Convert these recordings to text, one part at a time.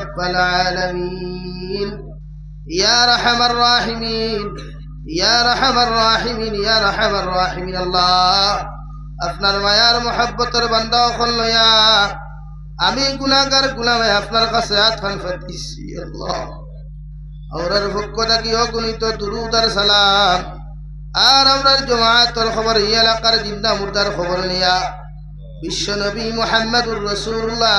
رب العالمين يا رحم الراحمين يا رحم الراحمين يا رحم الراحمين الله আপনার মায়ার মহাব্বতের বান্দা হল লয়া আমি গুনাহগার গুলামে আপনার কাছে আতখান ফাতিছি আল্লাহ আমরার পক্ষ থাকি অগণিত দুরুদার সালাম আর আমরার জমায়াতর খবর এই এলাকার জিন্দা মুর্দার খবর নিয়া বিশ্বনবী মুহাম্মদুর রাসূলুল্লাহ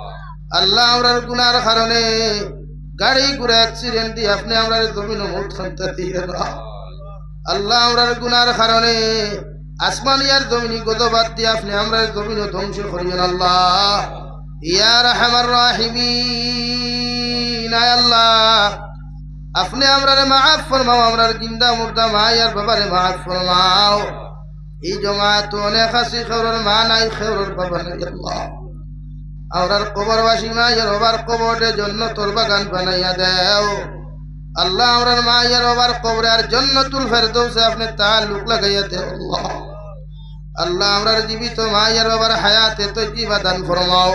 আল্লাহ গাড়ি ঘুরে অ্যাক্সিডেন্ট দিয়ে আপনি আমরার জমিন আল্লাহ আমরার গুনার কারণে আসমানিয়ার জমিনি গদবাদ দিয়ে আপনি আমরার জমিন ধ্বংস করিয়েন আল্লাহ। ইয়া রাহমার রাহিমিন আপনি আমরারে মাফ ফরমাও, আমরার জিন্দা মুর্দা মায়ার বাবারে মাফ ফরমাও। এই জমাত অনেক আসি খেউরের মা নাই, খেউরের বাবা নাই, আল্লাহ। আমরার কবরবাসী মায়ের বাবার কবরে জন্য তোর বাগান বানাইয়া দেও। আল্লাহ আমরার মায়ের বাবার কবরে আর জন্নতুল ফেরদৌসে আপনি তাল্লুক লাগাইয়া দেও। আল্লাহ আমরার জীবিত মায়ের বাবার হায়াতে তো জীবাদান ফরমাও।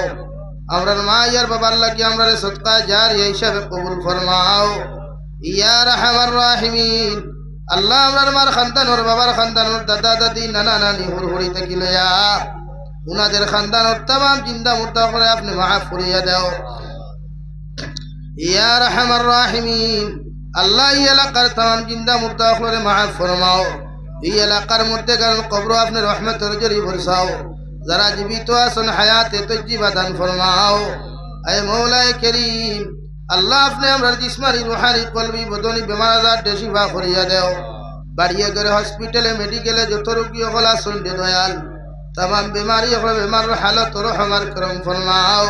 আমরার মায়ের বাবার লাগি আমরার সৎকা জারি হিসাবে কবুল ফরমাও। ইয়া রাহমার রাহিমিন। আল্লাহ আমরার মার খানদানোর বাবার খানদানোর দাদা দাদি, নানা নানি হুর হুড়ি থাকিলয়া উনাদের খানদানোর তাম জিন্দা মুর্দা করে আপনি মাফ করিয়া দাও। ইয়া রাহমার রাহিমিন, আল্লাহ এই এলাকার তাম জিন্দা মুর্দা করে মাফ ফরমাও। এই এলাকার মধ্যে কারণ কবর আপনি রহমতের জরি ভরসাও। যারা জীবিত আছেন, হায়াতে তো জীবাদান ফরমাও। আয় মৌলায় করিম, আল্লাহ আপনি আমরা জিসমারি রুহারি কলবি, বদনি, বেমার আজার, দেশিফা করিয়া দেও। বাড়িয়ে করে হসপিটালে মেডিকেলে যত রোগী হল আসুন দয়াল তাম বেমারি হল বেমার হালত রহমার করম ফরমাও।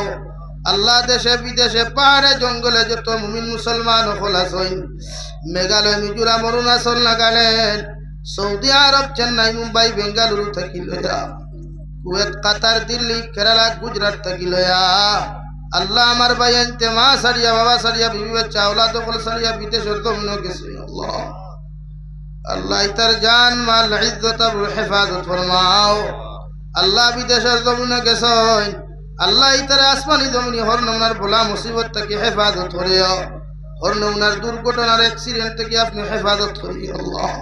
আল্লাহ দেশে বিদেশে পাহাড়ে জঙ্গলে যত মুমিন মুসলমান হল আসুন মেঘালয়, মিজোরাম, অরুণাচল, নাগাল্যান্ড, সৌদি আরব, চেন্নাই, মুম্বাই, বেঙ্গালুরু থাকি লয়া। কুয়েত, কাতার, দিল্লি, কেরালা, গুজরাট থাকি লয়া। আল্লাহ আমার ভাই আনতে মা সারিয়া, বাবা সারিয়া, বিবি বাচ্চা আওলাদ কল সারিয়া, বিদেশের দমন গেছে আল্লাহ। আল্লাহ তার জান, মাল ইজ্জত হেফাজত ফরমাও। আল্লাহ বিদেশের জমিনে গেছেন। আল্লাহ ইতারে আসমানি জমিনি হরনমনার ভোলা মুসিবত থেকে হেফাজত করিও হরনমনার দুর্ঘটনার অ্যাক্সিডেন্ট থেকে আপনি হেফাজত করিও আল্লাহ।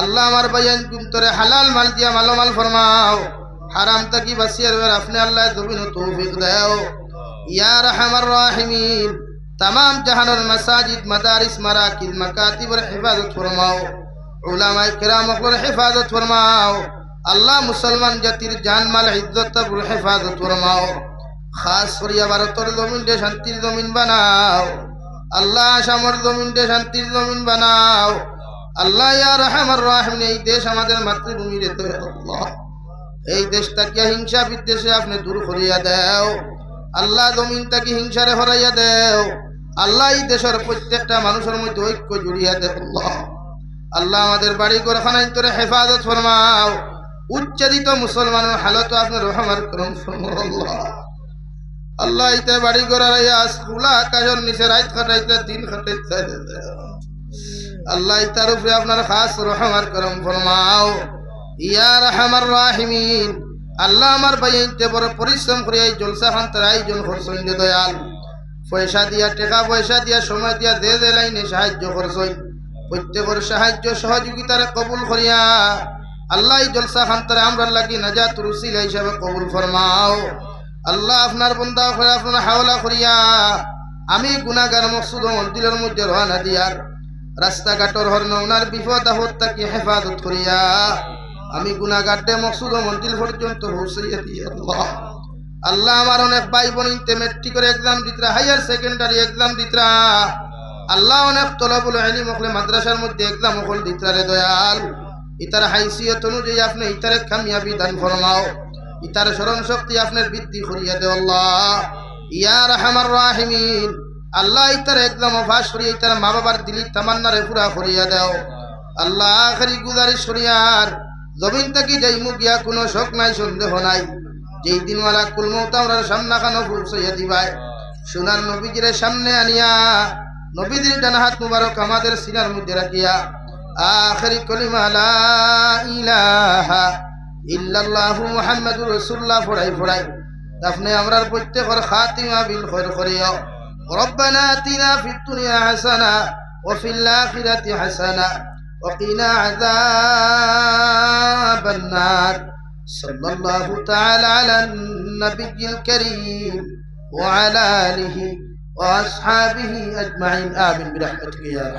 আল্লাহ আমার ভাইয়ান তরে হালাল মাল দিয়া মালো মাল ফরমাও। হারাম থাকি বাসিয়ার রবের আপনি আল্লাহ জমিন তৌফিক দেও। ইয়ার হামার রাহিমিন। তাম জাহানোর মাসাজিদ, মাদারিস, মারাকিল, মাকাতিবর হেফাজত ফরমাও। উলামায়ে কেরাম হেফাজত ফরমাও। আল্লাহ মুসলমান জাতির জানমাল ইজ্জত আবর হেফাজত ফরমাও। খাস করিয়া ভারতের জমিন দে শান্তির জমিন বানাও। আল্লাহ আসামর জমিন দে শান্তির জমিন বানাও। আল্লাহ ইয়া রহমার রাহিম এই দেশ আমাদের মাতৃভূমি রে আল্লাহ। এই দেশটাকে হিংসা বিদ্বেষে আপনি দূর করিয়া দেও। আল্লাহ জমিনটাকে হিংসারে হরাইয়া দেও। আল্লাহ এই দেশের প্রত্যেকটা মানুষের মধ্যে ঐক্য জুড়িয়া আল্লাহ। আল্লাহ আমাদের বাড়ি ঘরখানায় তোরে হেফাজত ফরমাও। উচ্চারিত মুসলমানের হালত আপনার করম ফরমাও আল্লাহ ইতে বাড়ি ঘরাইয়া খোলা আকাশের নিচে রাত কাটাইতে, দিন কাটাইতে আল্লাহ তার উপরে আপনার খাস রহমার করম ফরমাও। ইয়া রহমার রাহিমিন। আল্লাহ আমার বাইতে বড় পরিশ্রম করে এই জলসা খান তার আয়োজন করছেন রে দয়াল। পয়সা দিয়া, টাকা পয়সা দিয়া, সময় দিয়া দে দে লাইনে সাহায্য করছেন। প্রত্যেকের সাহায্য সহযোগিতার কবুল করিয়া আল্লাহ জলসা খান তার আমরা লাগি নাজাত রুসিলা হিসাবে কবুল ফরমাও। আল্লাহ আপনার বন্দা করে আপনার হাওলা করিয়া আমি গুনাগার মকসুদ মন্দিরের মধ্যে রওনা দিয়ার রাস্তাঘাটর হর নৌনার বিপদ আপদ তাকে হেফাজত করিয়া আমি গুনাগাড্ডে মকসুদ মন্দির পর্যন্ত পৌঁছাইয়া দিয়ে আল্লাহ। আমার অনেক ভাই বোন মেট্রিকের এক্সাম দিতরা, হায়ার সেকেন্ডারি এক্সাম দিতরা। আল্লাহ অনেক তলবুল আলিম হকলে মাদ্রাসার মধ্যে এক্সাম হকল দিতরা রে দয়াল। ইতার হাইসিয়ত অনুযায়ী আপনি ইতারে কামিয়াবি দান ফরমাও। ইতার স্মরণ শক্তি আপনার বৃদ্ধি করিয়া দে আল্লাহ। ইয়া রাহিমিন। আল্লাহ ইতার একদম অভ্যাস করিয়া ইতার মা বাবার দিলি তামান্নারে পুরা করিয়া দাও। আল্লাহ আখরি গুজারিশ করিয়ার জমিন থেকে যাই মুখ গিয়া কোনো শোক নাই, সন্দেহ নাই। যেই দিনওয়ালা কুলমৌতা ওনার সামনা খানো পৌঁছাইয়া দিবাই সোনার নবীজির সামনে আনিয়া নবীজির ডান হাত মুবারক আমাদের সিনার মধ্যে রাখিয়া آخر كلمة لا إله إلا الله محمد رسول الله. فرعي فرعي دفن أمر البتخر خاتمة بالخير خريو ربنا آتنا في الدنيا حسنة وفي الآخرة حسنة وقنا عذاب النار. صلى الله تعالى على النبي الكريم وعلى آله وأصحابه أجمعين. آمين برحمتك يا رب.